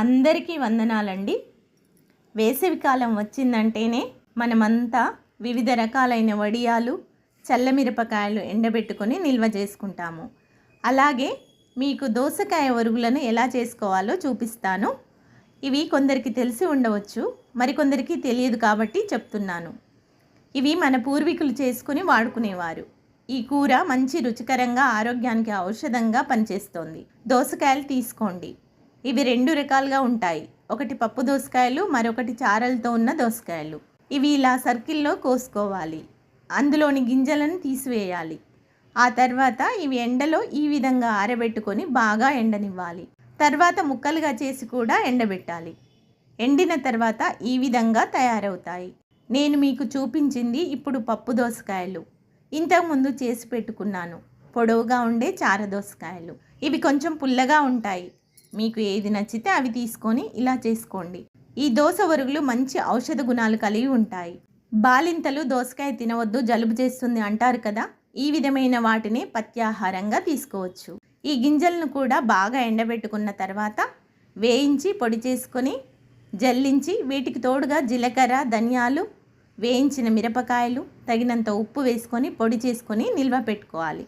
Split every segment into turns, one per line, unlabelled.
అందరికీ వందనాలండి. వేసవికాలం వచ్చిందంటేనే మనమంతా వివిధ రకాలైన వడియాలు చల్లమిరపకాయలు ఎండబెట్టుకొని నిల్వ చేసుకుంటాము. అలాగే మీకు దోసకాయ ఒరుగులను ఎలా చేసుకోవాలో చూపిస్తాను. ఇవి కొందరికి తెలిసి ఉండవచ్చు మరికొందరికి తెలియదు కాబట్టి చెప్తున్నాను. ఇవి మన పూర్వీకులు చేసుకుని వాడుకునేవారు. ఈ కూర మంచి రుచికరంగా ఆరోగ్యానికి ఔషధంగా పనిచేస్తోంది. దోసకాయలు తీసుకోండి. ఇవి రెండు రకాలుగా ఉంటాయి. ఒకటి పప్పు దోసకాయలు మరొకటి చారలతో ఉన్న దోసకాయలు. ఇవి ఇలా సర్కిల్లో కోసుకోవాలి. అందులోని గింజలను తీసివేయాలి. ఆ తర్వాత ఇవి ఎండలో ఈ విధంగా ఆరబెట్టుకొని బాగా ఎండనివ్వాలి. తర్వాత ముక్కలుగా చేసి కూడా ఎండబెట్టాలి. ఎండిన తర్వాత ఈ విధంగా తయారవుతాయి. నేను మీకు చూపించింది ఇప్పుడు పప్పు దోసకాయలు. ఇంతకుముందు చేసి పెట్టుకున్నాను. పొడవుగా ఉండే చార దోసకాయలు. ఇవి కొంచెం పుల్లగా ఉంటాయి. మీకు ఏది నచ్చితే అవి తీసుకొని ఇలా చేసుకోండి. ఈ దోశ వరుగులు మంచి ఔషధ గుణాలు కలిగి ఉంటాయి. బాలింతలు దోసకాయ తినవద్దు జలుబు చేస్తుంది అంటారు కదా. ఈ విధమైన వాటిని పత్యాహారంగా తీసుకోవచ్చు. ఈ గింజలను కూడా బాగా ఎండబెట్టుకున్న తర్వాత వేయించి పొడి చేసుకొని జల్లించి వీటికి తోడుగా జీలకర్ర ధనియాలు వేయించిన మిరపకాయలు తగినంత ఉప్పు వేసుకొని పొడి చేసుకొని నిల్వ పెట్టుకోవాలి.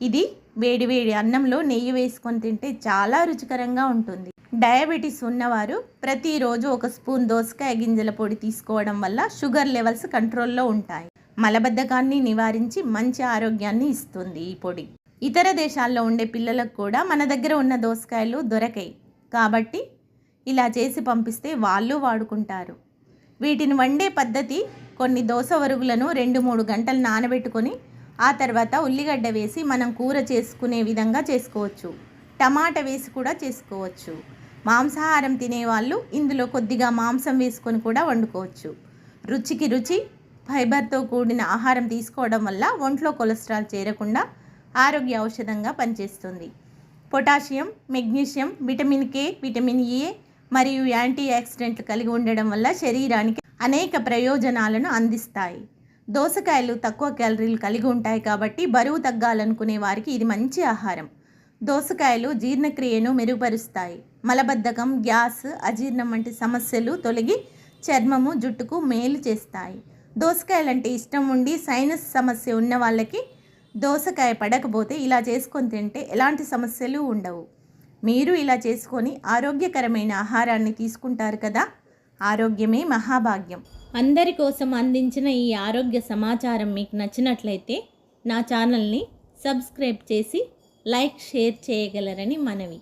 ఇది వేడివేడి అన్నంలో నెయ్యి వేసుకొని తింటే చాలా రుచికరంగా ఉంటుంది. డయాబెటీస్ ఉన్నవారు ప్రతిరోజు ఒక స్పూన్ దోసకాయ గింజల పొడి తీసుకోవడం వల్ల షుగర్ లెవెల్స్ కంట్రోల్లో ఉంటాయి. మలబద్ధకాన్ని నివారించి మంచి ఆరోగ్యాన్ని ఇస్తుంది ఈ పొడి. ఇతర దేశాల్లో ఉండే పిల్లలకు కూడా మన దగ్గర ఉన్న దోసకాయలు దొరకాయి. కాబట్టి ఇలా చేసి పంపిస్తే వాళ్ళు వాడుకుంటారు. వీటిని వండే పద్ధతి కొన్ని దోస వరుగులను రెండు మూడు గంటలు నానబెట్టుకొని ఆ తర్వాత ఉల్లిగడ్డ వేసి మనం కూర చేసుకునే విధంగా చేసుకోవచ్చు. టమాటా వేసి కూడా చేసుకోవచ్చు. మాంసాహారం తినేవాళ్ళు ఇందులో కొద్దిగా మాంసం వేసుకొని కూడా వండుకోవచ్చు. రుచికి రుచి ఫైబర్తో కూడిన ఆహారం తీసుకోవడం వల్ల ఒంట్లో కొలెస్ట్రాల్ చేరకుండా ఆరోగ్య ఔషధంగా పనిచేస్తుంది. Potassium magnesium vitamin K vitamin A మరియు యాంటీ ఆక్సిడెంట్లు కలిగి ఉండడం వల్ల శరీరానికి అనేక ప్రయోజనాలను అందిస్తాయి. దోసకాయలు తక్కువ క్యాలరీలు కలిగి ఉంటాయి కాబట్టి బరువు తగ్గాలనుకునే వారికి ఇది మంచి ఆహారం. దోసకాయలు జీర్ణక్రియను మెరుగుపరుస్తాయి. మలబద్ధకం గ్యాస్ అజీర్ణం వంటి సమస్యలు తొలగి చర్మము జుట్టుకు మేలు చేస్తాయి. దోసకాయలంటే ఇష్టం ఉండి సైనస్ సమస్య ఉన్న వాళ్ళకి దోసకాయ పడకపోతే ఇలా చేసుకొని తింటే ఎలాంటి సమస్యలు ఉండవు. మీరు ఇలా చేసుకొని ఆరోగ్యకరమైన ఆహారాన్ని తీసుకుంటారు కదా? ఆరోగ్యమే మహాభాగ్యం. అందరి కోసం అందించిన ఈ ఆరోగ్య సమాచారం మీకు నచ్చినట్లయితే నా ఛానల్ని సబ్స్క్రైబ్ చేసి లైక్ షేర్ చేయగలరని మనవి.